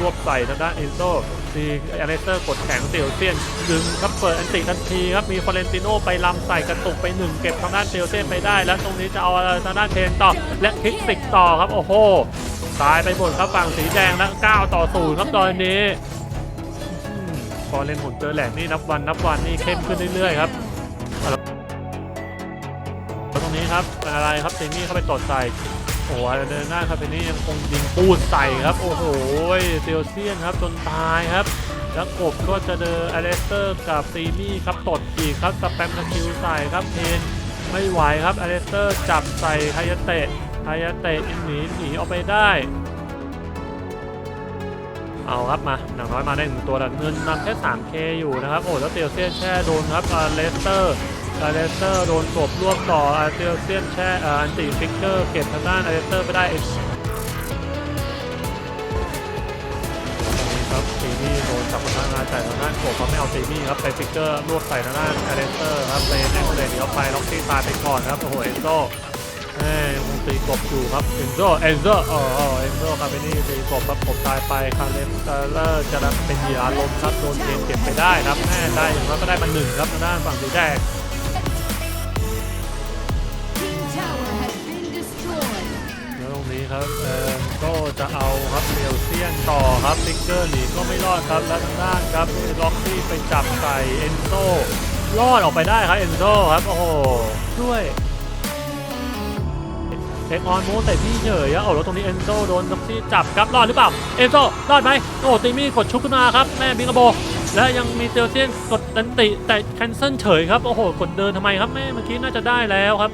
รวบใส่ทางด้านเอนโซมีอเลสเตอร์กดแข็งเตียวเซียนดึงครับเปิดอันติทันทีครับมีฟอเรนติโนไปลำใส่กระตุกไปหนึ่งเก็บทางด้านเตียวเซียนไปได้ แล้วตรงนี้จะเอาทางด้านเทนต่อและคลิกติกต่อครับโอ้โหตายไปหมดครับฝั่งสีแดงแล้ว9ต่อ0ครับตอนนี้พอเล่นหุ่นเจอแหลกนี่นับวันนับวันนี่เข้มขึ้นเรื่อยๆครับแล้วตรงนี้ครับเป็นอะไรครับเซมี่เข้าไปตดใส่ โอ้โหเดินหน้าครับเซมี่ยังคงยิงปูดใส่ครับ โอ้โหเซลเซียนครับจนตายครับ แล้วกบก็จะเดินอเลสเตอร์กับซีมี่ครับตดอีกครับสแปมสกิลใส่ครับเพนไม่ไหวครับอเลสเตอร์จับใส่ไฮยาเตะไฮยาเตะหนีหนีออกไปได้เอาครับมาหนังน้อยมาได้หนึ่งตัวแต่เงินนำแค่ 3K อยู่นะครับ โอ้แล้วเตียวเซียนแช่โดนครับเลสเตอร์ อเลสเตอร์โดนกบรวบต่อเตียวเซียนแช่อันติฟิกเกอร์เก็บทางด้านอาร์เลสเตอร์ไปได้เองครับซีนี่โดนจับทางด้านแต่ทางด้านกบเขาไม่เอาซีนี่ครับไปฟิกเกอร์รวบใส่ทางด้านอาร์เลสเตอร์ครับไปแอนเดนเดี๋ยวไปล็อกซี่ตายไปก่อนครับโอ้โหเอนโซเอ้ยมึงตีกบอยู่ครับเอนโซเอนโซเออเออเอนโซคาเบนี่ตีกบครับกบตายไปคาเลนเตอร์จะเป็นเหยื่ออารมณ์ครับโดนเกมเก็บไปได้ครับแม่ได้อย่างน้อยก็ได้มาหนึ่งครับทางด้านฝั่งสีแดง ครับเออก็จะเอาครับเรียวเซียนต่อครับฟิกเกอร์หนีก็ไม่รอดครับแล้วทางด้านครับล็อกซี่ไปจับใส่เอนโซรอดออกไปได้ครับเอนโซครับโอ้โหช่วยเอ็กออนโมใส่พี่เฉยอะเอาแล้วตรงนี้เอนโซโดนล็อกซี่จับครับรอดหรือเปล่าเอนโซรอดไหมโอ้ตีมี่กดชุบขึ้นมาครับแม่บิงกระโบและยังมีเตียวเซียนกดดันติแต่แคนเซิลเฉยครับโอ้โหกดเดินทำไมครับแม่เมื่อกี้น่าจะได้แล้วครับ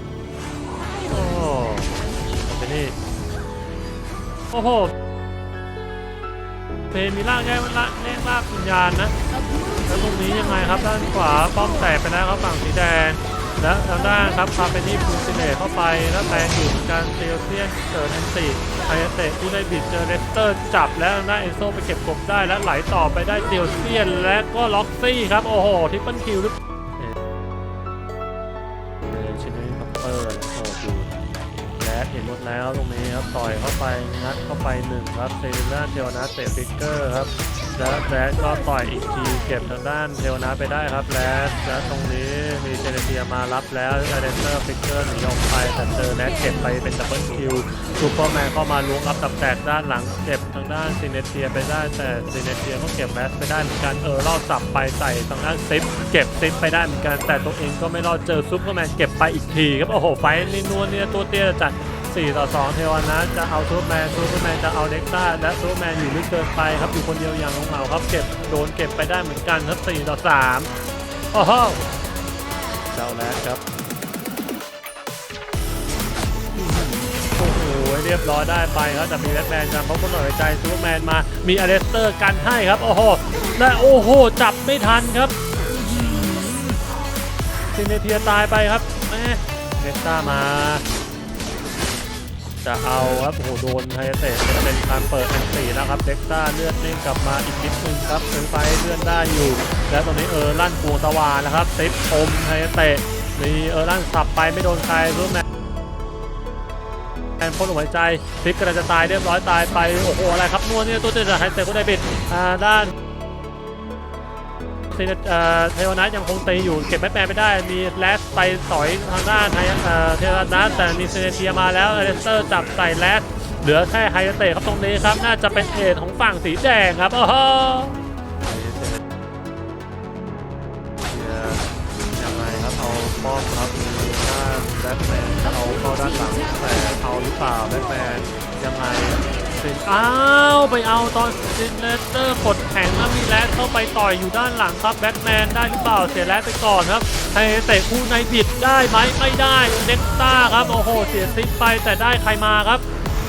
โอ้ไปนี่ โอ้โหเพนมีล่างแย่ละแย่งลากวิญญาณนะ แล้วตรงนี้ยังไงครับด้านขวาป้อมแตกไปแล้วครับฝั่งสีแดง และทางด้านครับคาเปนี่ฟูซิเนตเข้าไปแล้วแตงอยู่การเซลเซียนเจอแอนติไฮยเตะผู้ได้บิดเจอเลสเตอร์จับแล้วทางด้านเอนโซไปเก็บกบได้และไหลต่อไปได้เซลเซียนและก็ล็อกซี่ครับโอ้โหทิปเปิลคิวหรือ หมดแล้วตรงนี้ครับต่อยเข้าไปงัดเข้าไปหนึ่งครับเซริน่าเทวนาเตะฟิกเกอร์ครับแล้วแรดก็ต่อยอีกทีเก็บทางด้านเทวนาไปได้ครับแรดและตรงนี้มีเจเนเทียมารับแล้วไอเดนเซอร์ฟิกเกอร์หนีออกไปแต่เจอแรดเก็บไปเป็นดับเบิลคิวซูเปอร์แมนเข้ามาล้วงอัพตับแตกด้านหลังเก็บทางด้านซีเนเทียไปได้แต่ซีเนเทียก็เก็บแรดไปได้เหมือนกันเออรอบสับไปใส่ทางด้านซิปเก็บซิปไปได้เหมือนกันแต่ตัวเองก็ไม่รอดเจอซูเปอร์แมนเก็บไปอีกทีครับโอ้โหไฟนี่นวลเนี่ยตัวเตี้ยจัด 4 ต่อ 2 เทวานะจะเอาซูเปอร์แมนซูเปอร์แมนจะเอาเด็กซ่าและซูเปอร์แมนอยู่ลึกเกินไปครับอยู่คนเดียวอย่างของเหงาครับเก็บโดนเก็บไปได้เหมือนกันครับ 4 ต่อ 3 โอ้โหเจ้าแรดครับ โอ้โห เรียบร้อยได้ไปครับแต่มีแบทแมนจำเพราะคนหน่อยใจซูเปอร์แมนมามีอเลสเตอร์กันให้ครับ โอ้โหและโอ้โห จับไม่ทันครับซินเนเทียตายไปครับแม่เด็กซ่ามา จะเอาครับโอ้โหโดนไฮเตะเป็นการเปิดแอนตีแล้วครับเด็กซ่าเลือดนิ่งกลับมาอีกนิดนึงครับซื้อไปเลื่อนได้อยู่ แล้วตอนนี้เออลั่นกวงตะวานนะครับติปอมไฮเตะมีเออลั่นสับไปไม่โดนใครรู้ไหมแอนพ่นหัวใจพลิกกำลังจะตายเรียบร้อยตายไปโอ้โหอะไรครับนวลเนี่ยตัวเตะไฮเตะก็ได้บิดอ่าด้าน ซีเนเอ่อเทวนัทยังคงตีอยู่เก็บแม่แปลไม่ได้ มีแลสไปสอยทางด้านไฮเอ่อเทวนัทแต่มีเซเนเทียมาแล้วเลสเตอร์จับใส่แลสเหลือแค่ไฮเตะครับตรงนี้ครับ น่าจะเป็นเอทของฝั่งสีแดงครับโอ้โหยังไงครับเอาป้อมครับมีด้านแบทแมนเอาเข้าด้านหลังแต่เอาหรือเปล่าแบทแมนยังไง ซินอ้าวไปเอาตอนซินเลสเตอร์กดแข็งแล้วมีแรดเข้าไปต่อยอยู่ด้านหลังครับแบทแมนได้หรือเปล่าเสียแรดไปก่อนครับให้เตะคู่ในบิดได้ไหมไม่ได้เน็กต้าครับโอ้โหเสียซิปไปแต่ได้ใครมาครับ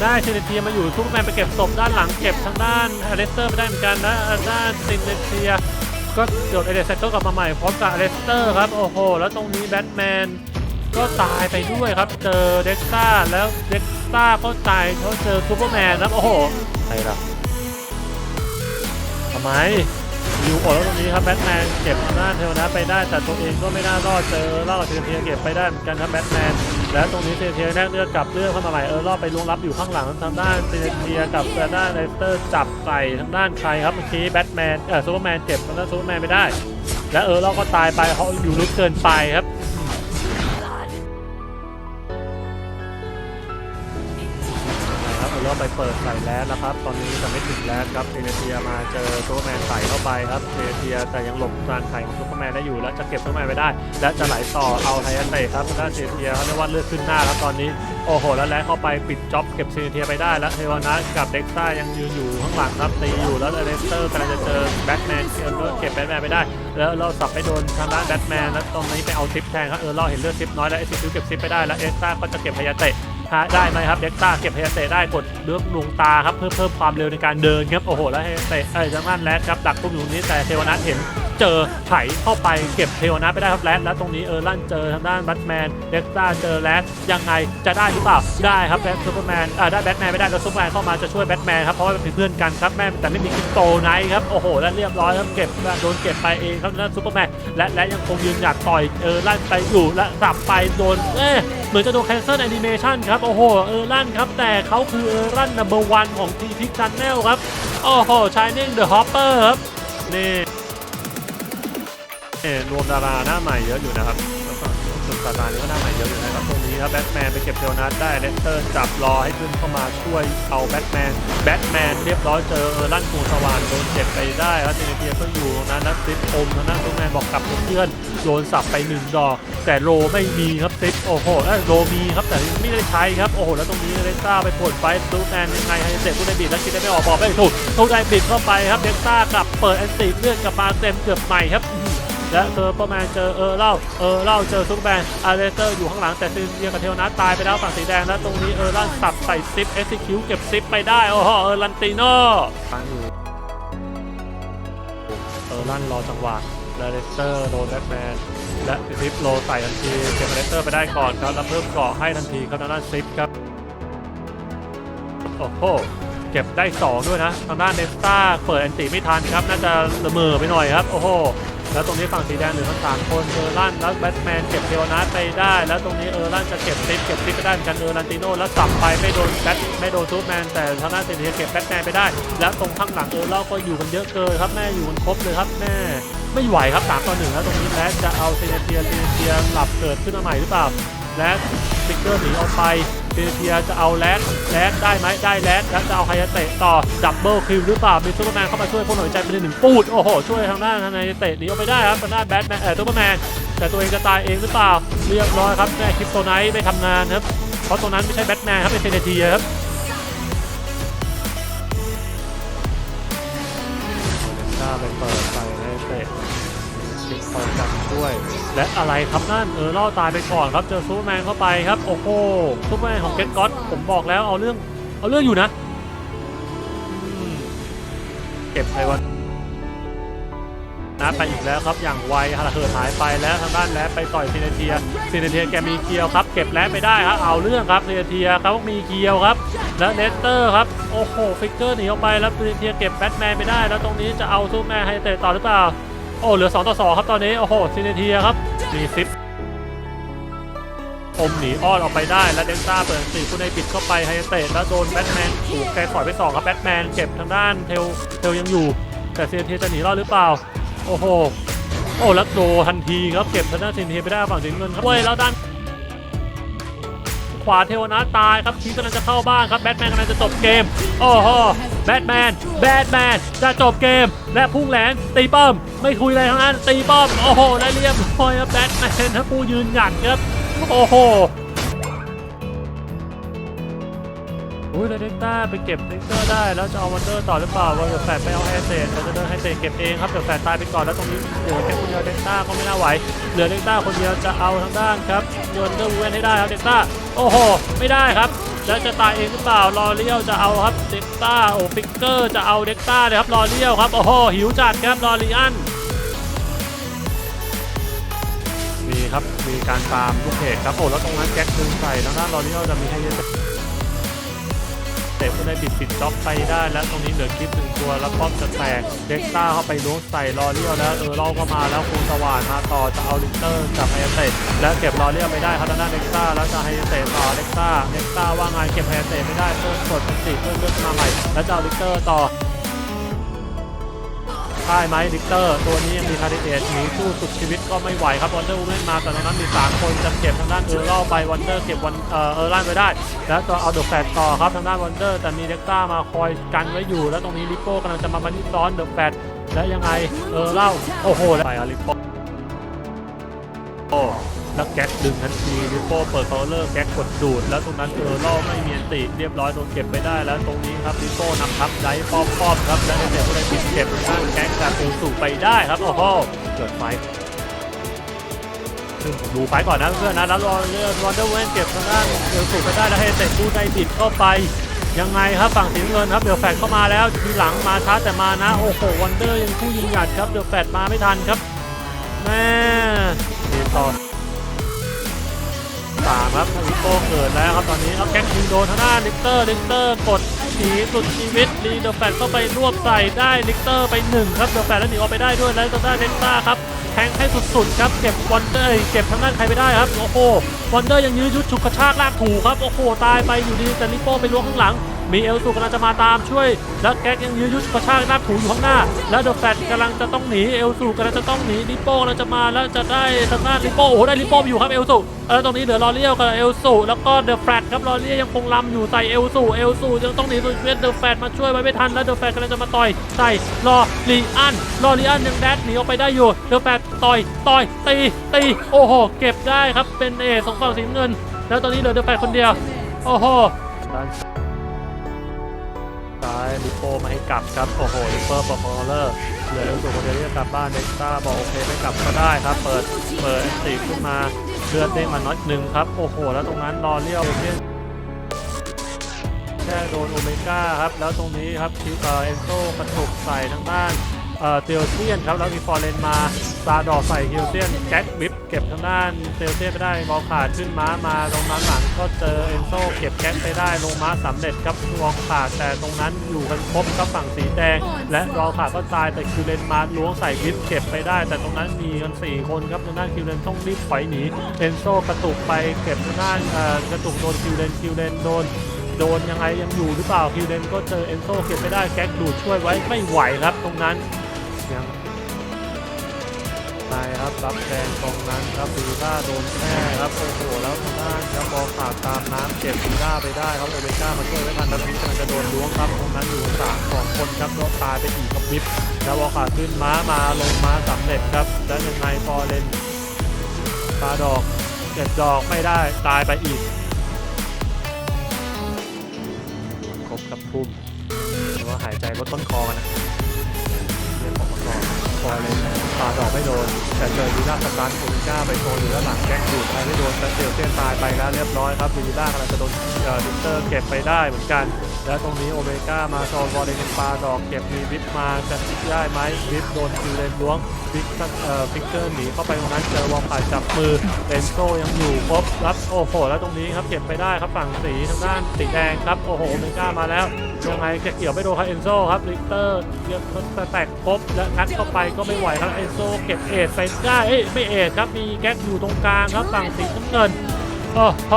ได้ซินเนเทียมาอยู่ซูเปอร์แมนไปเก็บศพด้านหลังเก็บทางด้านอเลสเตอร์ไปได้เหมือนกันนะด้านซินเนเทียก็โดดเอเดเซตโตกลับมาใหม่พร้อมกับอเลสเตอร์ครับโอ้โหแล้วตรงนี้แบทแมน ก็ตายไปด้วยครับ เจอเด็กซ่าแล้วเด็กซ่าก็ตายเขาเจอซูเปอร์แมนครับโอ้โหใครล่ะทำไมวิวโอแล้วตรงนี้ครับแบทแมนเก็บหน้าเทวนาไปได้แต่ตัวเองก็ไม่น่ารอดเจอเล่ากับเทียเก็บไปได้เหมือนกันครับแบทแมนและตรงนี้เทียแลกเลือดกลับเลือดเข้ามาใหม่เออรอบไปลวงรับอยู่ข้างหลังทางด้านเทียกับทางด้านเลสเตอร์จับใส่ทางด้านใครครับเมื่อกี้แบทแมนเออซูเปอร์แมนเจ็บทางด้านซูเปอร์แมนไปได้ และเออเราก็ตายไปเพราะอยู่ลึกเกินไปครับ เปิดใส่แลนด์แล้วครับ ตอนนี้จะไม่ถึงแลนด์ครับเซเนเทียมาเจอซูเปอร์แมนใส่เข้าไปครับเซเนเทียแต่ยังหลบการไข่ของซูเปอร์แมนได้อยู่แล้วจะเก็บซูเปอร์แมนไปได้ และจะไหลต่อเอาไทยันเตะครับทางด้านเซเนเทียเขาเรียกว่าเลือดขึ้นหน้าแล้วตอนนี้โอ้โหแล้วแลนด์เข้าไปปิดจ็อบเก็บเซเนเทียไปได้แล้วเทวานะกับเด็กซ่ายังยืนอยู่ข้างหลังครับตีอยู่แล้วเลสเตอร์กำลังจะเจอแบทแมนเออเก็บแบทแมนไปได้ แล้วเราสับไปโดนทางด้านแบทแมนแล้วตรงนี้ไปเอาซิปแทนครับเออเราเห็นเลือดซิปน้อยแล้วเอซิฟิวเก็บซิปไปได้แล้วเอ็กซ่าก็จะเก็บไฮยาเตะ ได้ไหมครับเด็กต้าเก็บเฮเตได้กดเลือกดวงตาครับเพื่อเพิ่มความเร็วในการเดินครับโอ้โหแล้วเฮเตเอ้ยจังนั้นแรดครับดักตุ้มอยู่ตรงนี้แต่เทวนัทเห็น เจอไถเข้าไปเก็บเทวนัทไปได้ครับแรดแล้วตรงนี้เออร์ลันเจอทางด้านแบทแมนเด็กต้าเจอแรดยังไงจะได้หรือเปล่าได้ครับแบทซูเปอร์แมนอ่าได้แบทแมนไม่ได้แล้วซูเปอร์แมนเข้ามาจะช่วยแบทแมนครับเพราะว่าเป็นเพื่อนกันครับแม่แต่ไม่มีคริปโตไนท์ครับโอ้โหแล้วเรียบร้อยครับเก็บโดนเก็บไปเองครับแล้วซูเปอร์แมนและและยังคงยืนหยัดต่อยเออร์ลันไปอยู่และสับไปโดนเอ๊ะเหมือนจะโดน cancel animation ครับโอ้โหเออร์ลันครับแต่เขาคือเออรั่น number one ของ t p i c Channel ครับโอ้โห Shining the Hopper ครับนี่ นี่รวมดาราหน้าใหม่เยอะอยู่นะครับแล้วก็สุดสัปดาห์นี้ก็หน้าใหม่เยอะอยู่นะครับตรงนี้ครับแบทแมนไปเก็บเทลนัทได้เลสเตอร์จับรอให้ขึ้นเข้ามาช่วยเอาแบทแมนแบทแมนเรียบร้อยเจอเออรั่นกูสว่านโดนเจ็บไปได้ครับเจเนเทียก็อยู่ตรงนั้นนัดซิปอมทางด้านซูเปอร์แมนบอกกลับเพื่อนโดนสับไปหนึ่งดอกแต่โลไม่มีครับซิปโอ้โหเอ้ยโลมีครับแต่ไม่ได้ใช้ครับโอ้โหแล้วตรงนี้เลสต้าไปปวดไฟซูแมนยังไงให้เตะผู้ได้บีดแล้วคิดได้ไม่ออกบอกไม่ถูกทูได้บิดเข้าไปครับเลสต้ากลับเปิดแอนติเลือดกลับมาเต็มเกือบใหม่ครับ และเจอประมาณเจอเออเล่าเออเล่าเจอซุปแบนอาร์เรเตอร์อยู่ข้างหลังแต่ซินเดียกับเทลนัทตายไปแล้วฝั่งสีแดงแล้วตรงนี้เออลั่นสับใส่ซิปเอซิคิวเก็บซิปไปได้โอ้โหเออลันติโน่ฟังอยู่เออลั่นรอจังหวะแล้วเลสเตอร์โดนแบทแมนและซิปโลใส่ทันทีเก็บเลสเตอร์ไปได้ก่อนครับแล้วเพิ่มเกาะให้ทันทีครับทางด้านซิปครับโอ้โหเก็บได้ 2 ด้วยนะ ทางด้านเนสตาเปิดแอนติไม่ทันครับ น่าจะละเมอไปหน่อยครับ โอ้โห แล้วตรงนี้ฝั่งสีแดงเหลือทั้งสามคนเออร์ลันแล้วแบทแมนเก็บเทวนาทไปได้ แล้วตรงนี้เออร์ลันจะเก็บซิปเก็บซิปไปได้เหมือนกันเออร์ลันติโน่แล้วสับไปไม่โดนแบทไม่โดนซูเปอร์แมนแต่ทางด้านเซนเทียเก็บแบทแมนไปได้ แล้วตรงข้างหลังเออร์ล่าก็อยู่กันเยอะเกินครับแม่อยู่กันครบเลยครับแม่ไม่ไหวครับสามต่อหนึ่งแล้วตรงนี้แล้วจะเอาเซนเทียเซนเทียหลับเกิดขึ้นมาใหม่หรือเปล่าและสปิกเกอร์หนีออกไป เซนเทียจะเอาแลนแลนได้ไหมได้แลนแล้วจะเอาไฮยาเตะต่อดับเบิลคิวหรือเปล่ามีซูเปอร์แมนเข้ามาช่วยพวกหน่วยใจเป็นหนึ่งปูดโอ้โหช่วยทางด้านทางไฮยาเตะหนีออกไปได้ครับทางด้านแบทแมนเออซูเปอร์แมนแต่ตัวเองจะตายเองหรือเปล่าเรียบร้อยครับแม่คริปโตไนท์ไม่ทำงานครับเพราะตัวนั้นไม่ใช่แบทแมนครับเป็นเซนเทียครับ และอะไรครับนั่นเออล่อตายไปก่อนครับเจอซูเปอร์แมนเข้าไปครับโอ้โหซูเปอร์แมนของเกตก็อตผมบอกแล้วเอาเรื่องเอาเรื่องอยู่นะเก็บไปวันนะไปอีกแล้วครับอย่างไวฮาราเฮิร์หายไปแล้วทางด้านแลบไปต่อยซีเนเทียซีเนเทียแกมีเคียวครับเก็บแลบไปได้ครับเอาเรื่องครับซีเนเทียเขามีเคียวครับ แล้วเลสเตอร์ครับโอ้โหฟิกเกอร์หนีออกไปแล้วซีเนเทียเก็บแบทแมนไปได้ แล้วตรงนี้จะเอาซูเปอร์แมนให้เตะต่อหรือเปล่าโอ้เหลือ2ต่อ2ครับตอนนี้โอ้โหซินเนเทียครับ มีซิปอมหนีอ้อนออกไปได้และเดนต้าเปิดสี่คุณในปิดเข้าไปไฮเตตแล้วโดนแบทแมนถูกแกถอยไป2ครับแบทแมนเก็บทางด้านเทลเทลยังอยู่ แต่เซนเทจะหนีรอดหรือเปล่า โอ้โห โอ้แล้วโดทันทีครับเก็บทางด้านเซนเทไปได้ฝั่งสีน้ำเงินครับเว้ยแล้วด้าน ขวาเทวนาตายครับทีกำลังจะเข้าบ้านครับแบทแมนกำลังจะจบเกมโอ้โหแบทแมนแบทแมนจะจบเกม และพุ่งแหลนตีป้อม ไม่คุยอะไรทั้งนั้นตีป้อมโอ้โหได้เรียบร้อยครับแบทแมนครับผู้ยืนหยัดครับโอ้โห ยแล้วเดนต้าไปเก็บเดนเตอร์ได้ แล้วจะเอาวันเดอร์ต่อหรือเปล่าว่าเดี๋ยวแฟดไปเอาไฮเตนเราจะเดินไฮเตนเก็บเองครับเดี๋ยวแฟดตายไปก่อนแล้วตรงนี้เหลือแค่คนเดียวเดต้าก็ไม่น่าไหวเหลือเดต้าคนเดียวจะเอาทางด้านครับโยนเดอร์เวนให้ได้ครับเดต้าโอ้โหไม่ได้ครับแล้วจะตายเองหรือเปล่ารอเลี้ยวจะเอาครับเด็กต้าโอ้ฟิกเกอร์จะเอาเด็กต้าเลยครับรอเลี้ยวครับโอ้โหหิวจัดครับรอลีอันมีครับมีการตามลูกเพจครับโอ้แล้วตรงนั้นแจ็คดึงใส่แล้วด้านรอเลี้ยวจะมีให้เยอะ ตก็ได้ปิดปิดจ็อกไปได้และตรงนี้เหลือคลิปหนึ่งตัวแล้วป้อมจะแตกเด็กต้าเข้าไปล้วงใส่รอเรียวแล้วเออเราก็มาแล้วคูสว่านมาต่อจะเอาลิเตอร์กับไฮเตะและเก็บรอเรียวไม่ได้ครับทางด้านเด็กต้าแล้วจะไฮเตะต่อเด็กต้าเด็กต้าว่างานเก็บไฮเตะไม่ได้เพิ่มกดสติเพิ่มเลือดมาใหม่แล้วจะเอาลิเตอร์ต่อ ค่ายไหมดิกเตอร์ ตัวนี้ยังมีคาริเอชหนีสู้สุดชีวิตก็ไม่ไหวครับวันเดอร์วูแมนมาแต่ตอนนั้นมี 3 คนจะเก็บทางด้านเออร์ล่ไปวันเดอร์เก็บวันเออร์ล่นไปได้ แล้วตัวเอาเดอะแฟดต่อครับทางด้านวันเดอร์แต่มีเด็กต้ามาคอยกันไว้อยู่ แล้วตรงนี้ลิโป้กำลังจะมาบันที่ซ้อนเดอะแฟดและยังไงเออร์ล่าโอ้โหไปอะลิปโป้ แล้วแก๊กดึงทันทีลิปโป้เปิดเคาน์เลอร์แก๊กกดดูด แล้วตรงนั้นเออร์ล่าไม่มีติเรียบร้อยโดนเก็บไปได้แล้วตรงนี้ครับลิปโป้นำทับไดป้อมป้อมครับและเด็กก็เลยบิดเก็บทางแก๊กจากสู่ไปได้ครับโอ้โหเกิดไฟซึ่งผมดูไฟก่อนนะเพื่อนนะแล้วรอเรือรอนเดอร์เวนเก็บทางด้านเอลสูไปได้แล้วให้เตะดูในบิดเข้าไปยังไงครับฝั่งสีน้ำเงินครับเดือแฟดเข้ามาแล้วทีหลังมาช้าแต่มานะโอ้โหวันเดอร์ยังคู่ยิงหยัดครับเดือแฟดมาไม่ทันครับแม่ดีต่อ ครับวิโก้เกิดแล้วครับตอนนี้เอาแก๊กยิงโดนทางด้านลิกเตอร์ลิกเตอร์กดหนีสุดชีวิตดีเดอแฟตก็ไปรวบใส่ได้ลิกเตอร์ไปหนึ่งครับเดอแฟดแล้วหนีออกไปได้ด้วยแล้วทางด้านเลนต้าครับแทงให้สุดๆครับเก็บวันเดอร์เก็บทางด้านใครไม่ได้ครับโอ้โหวันเดอร์ยังยื้อยุดฉุกกระชากลากถูครับโอ้โหตายไปอยู่ดีแต่ลิโป้ไปล้วงข้างหลัง มีเอลสูกำลังจะมาตามช่วย แล้วแก๊กยังยื้อยุดกระชากลาถูอยู่ข้างหน้า แล้วเดอะแฟตกำลังจะต้องหนีเอลสูกำลังจะต้องหนีลิโป้กำลังจะมาแล้วจะได้ทางด้านลิโป้โอ้โหได้ลิโป้ไปอยู่ครับเอลสูเออตรงนี้เหลือลอเลียวกับเอลสูแล้วก็เดอะแฟตครับลอเลียยังคงลำอยู่ใส่เอลสูเอลสูยังต้องหนีสุดชีวิตเดอะแฟตมาช่วยไว้ไม่ทันแล้วเดอะแฟตกำลังจะมาต่อยใส่รอลีอันรอลีอันยังแดดหนีออกไปได้อยู่เดอะแฟตต่อยต่อยตีตีโอ้โหเก็บได้ครับเป็นเอสองฝั่งสีเงิน แล้วตอนนี้เหลือเดอะแฟตคนเดียวโอ้โห ซ้ายลิโป้มาให้กลับครับ โอ้โหลิเปอร์ปอร์เลอร์เหลือตัวคนเดียวที่จะกลับบ้านเด็กต้าบอกโอเคไม่กลับก็ได้ครับ เปิดเปิดสีขึ้นมาเลือดเด้งมาน้อยหนึ่งครับ โอ้โห แล้วตรงนั้นรอเลี้ยวเพียงแค่โดนโอเมก้าครับ แล้วตรงนี้ครับคิวเอ่อเอนโซกระตุกใส่ทางด้านเอ่อเทลเซียนครับ แล้วมีฟอร์เรนมา ซาดอใส่เทลเซียนแจ็ควิปเก็บทางด้านเทลเซียนไปได้มองขาดขึ้นม้ามาตรงนั้นหลังก็เจอเอนโซเก็บแจ็คไปได้ลงม้าสำเร็จครับมองขาดแต่ตรงนั้นอยู่กันครบครับฝั่งสีแดง และรอขาดก็ตายแต่คิวเลนมาล้วงใส่วิปเก็บไปได้ แต่ตรงนั้นมีกันสี่คนครับทางด้านคิวเลนต้องรีบถอยหนีเอนโซกระตุกไปเก็บทางด้านกระตุกโดนคิวเลนคิวเลนโดนโดนยังไงยังอยู่หรือเปล่าคิวเลนก็เจอเอนโซเก็บไม่ได้แก๊กดูดช่วยไว้ไม่ไหวครับตรงนั้นยัง ไปครับรับแดงตรงนั้นครับบีด้าโดนแน่ครับโอ้โหแล้วทางด้านครับบอลขาดตามน้ำเก็บบีด้าไปได้ครับโอเบก้ามาช่วยไว้ทันแล้วพีกำลังจะโดนล้วงครับตรงนั้นอยู่สามสองคนครับแล้วตายไปอีกกับวิปแล้วบอลขาดขึ้นม้ามาลงม้าสำเร็จครับแล้วยังไงพอเลนปาดอกเก็บดอกไม่ได้ตายไปอีกครบกับพุ่มหรือว่าหายใจลดต้นคอกันนะเรื่องของก่อนคอเลยาดอกไม่โดน แต่เจอวีล่าสตาร์ทโอเมก้าไปโซนอยู่ด้านหลังแก๊กดูดไปไม่โดนแต่เซลเซียนตายไปแล้วเรียบร้อยครับวีล่ากำลังจะโดนเอ่อดิสเตอร์เก็บไปได้เหมือนกัน แล้วตรงนี้โอเมก้ามาโซนบอลเลนปาดอกเก็บมีวิปมาจะพลิกได้ไหมวิปโดนคิวเลนล้วงฟิกเอ่อฟิกเกอร์หนีเข้าไปตรงนั้นเจอวอลผ่านจับมือเอนโซยังอยู่ครบรับโอ้โหแล้วตรงนี้ครับเก็บไปได้ครับฝั่งสีทางด้านสีแดงครับโอ้โหโอเมก้ามาแล้วยังไงเกี่ยวไม่โดนครับเอนโซครับลิกเตอร์เก็บแตกครบและงัดเข้าไปก็ไม่ไหวครับเอนโซเก็บเอทไปได้เอ้ยไม่เอทครับมีแก๊กอยู่ตรงกลางครับฝั่งสีน้ำเงินโอ้โห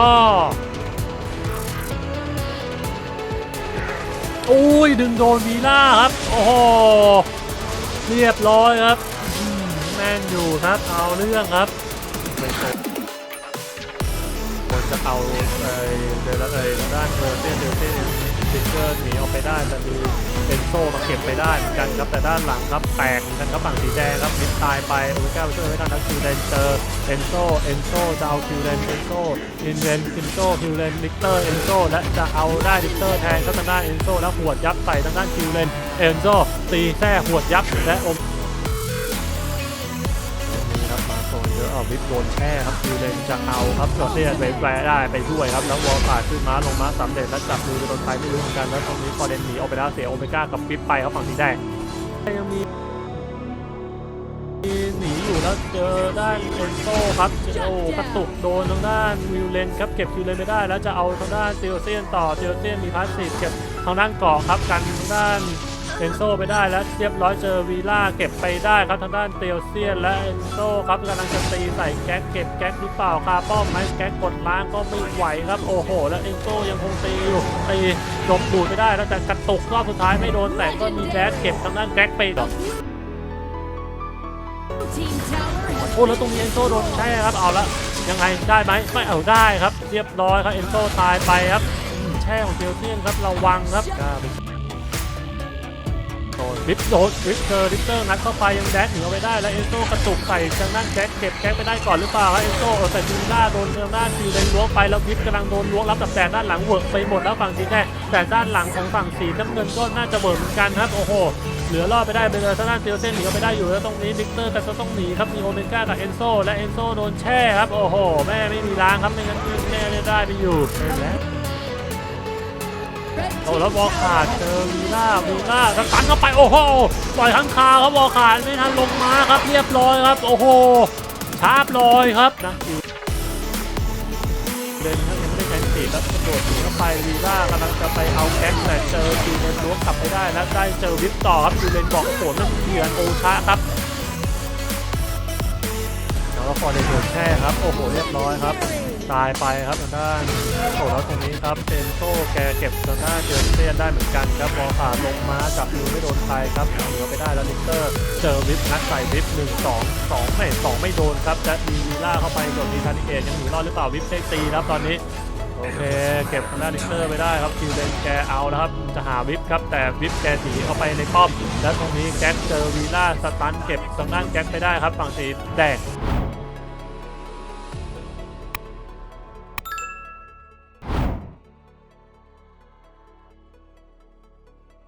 อุ้ยดึงโดนวีล่าครับ โอ้โหเรียบร้อยครับแม่นอยู่ครับเอาเรื่องครับไม่ครบคนจะเอาเอ่ยเดลเอ่ยด้านเออเต้เดลเต้ นฟิกเกอร์หนีออกไปได้แต่มีเอนโซมาเก็บไปได้เหมือนกันครับแต่ด้านหลังครับแตกเหมือนกันครับฝั่งสีแดงครับมิดตายไปโอเมก้าไปช่วยไว้ทันแล้วคิวเลนเจอเอนโซเอนโซจะเอาคิวเลนเอนโซอินเวนอินโซคิวเลนลิกเตอร์เอนโซและจะเอาได้ลิกเตอร์แทนก็ทางด้านเอนโซแล้วหวดยับใส่ทางด้านคิวเลนเอนโซตีแท้หวดยับและอมาวิปโดนแช่ครับคิวเลนจะเอาครับโรเซียนเวฟแวร์ได้ไปด้วยครับแล้ววอลขาดขึ้นมาลงมาสำเร็จแล้วจับมือโดนใครไม่รู้เหมือนกันแล้วตรงนี้พอเดนหนีออกไปแล้วเสียโอเมก้ากับฟิปไปครับฝั่งสีแดงยังมีหนีอยู่แล้วเจอด้านเอนโซครับเจอโอ้กระตุกโดนทางด้านวิวเลนครับเก็บคิวเลนไม่ได้ แล้วจะเอาทางด้านเซลเซียนต่อเซลเซียนมีพาสซีฟเก็บพางด้านเกาะครับกันทางด้าน เอนโซไปได้แล้วเรียบร้อยเจอวีล่าเก็บไปได้ครับทางด้านเตียวเซียนและเอนโซครับกำลังจะตีใส่แก๊กเก็บแก๊กหรือเปล่าคาป้อมไหมแก๊กกดล้างก็ไม่ไหวครับโอ้โห แล้วเอนโซยังคงตีอยู่ตีหลบดูดไม่ได้แล้วแต่กระตุกรอบสุดท้ายไม่โดนแต่ก็มีแก๊กเก็บทางด้านแก๊กไปดอโอ้แล้วตรงนี้เอนโซโดนแช่ครับเอาละยังไงได้ไหมไม่เอาได้ครับ เรียบร้อยครับเอนโซตายไปครับแช่ของเทลเซียนครับระวังครับจ้า โดนวิปโดนวิปเจอริปเตอร์งัดเข้าไปยังแดกหนีเอาไปได้แล้วเอนโซกระตุกใส่ทางด้านแจ็คเก็บแจ็คไปได้ก่อนหรือเปล่าครับเอนโซเออแต่จูน่าโดนทางด้านซีเลนล้วงไปแล้ววิปกำลังโดนล้วงรับกับแต่ด้านหลังเวิร์กไปหมดแล้วฝั่งสีแดงแต่ด้านหลังของฝั่งสีน้ำเงินก็น่าจะเวิร์กเหมือนกันครับโอ้โหเหลือรอดไปได้ไปเลยทางด้านเตียวเส้นหนีออกไปได้อยู่แล้วตรงนี้ลิกเตอร์แต่ก็ต้องหนีครับมีโอเมก้ากับเอนโซและเอนโซโดนแช่ครับโอ้โหแม่ไม่มีล้างครับไม่งั้นแม่ได้ไปอยู่ อ้แล้วบอลขาดเจอวีล่าวีล่าสตันเข้าไปโอ้โหปล่อยข้างคาครับบอลขาดไม่ทันลงมาครับเรียบร้อยครับ โอ้โหชาร์ปลอยครับนะเดินครับยังไม่ได้ใช้สติแล้วกระโดดหนีเข้าไปวีล่ากำลังจะไปเอาแก๊กแต่เจอจีเลนล้วงกลับไม่ได้แล้วได้เจอวิปต่อครับจีเลนบอกโผล่นั่นเถื่อนโอชาครับแล้วก็ฟอร์เดนโดนแช่ครับโอ้โหเรียบร้อยครับ ตายไปครับทางด้านโอ้แล้วตรงนี้ครับเซนโต้แกเก็บทางด้านเจอเซียนได้เหมือนกันครับบอลผ่าลงมาจับมือไม่โดนใครครับเหลือไปได้แล้วลิเตอร์ เจอวิปนัดใส่วิปหนึ่งสองสองไม่สองไม่โดนครับจะมีวีล่าเข้าไปส่วนมีทานิเกตยังหนีรอดหรือเปล่าวิปได้ตีครับตอนนี้โอเคเก็บทางด้านลิกเตอร์ไปได้ครับคิวเลนแกเอาแล้วครับจะหาวิปครับแต่วิปแกหนีเข้าไปในป้อม แล้วตรงนี้แก๊กเจอวีล่าสตันเก็บทางด้านแก๊กไปได้ครับฝั่งสีแดง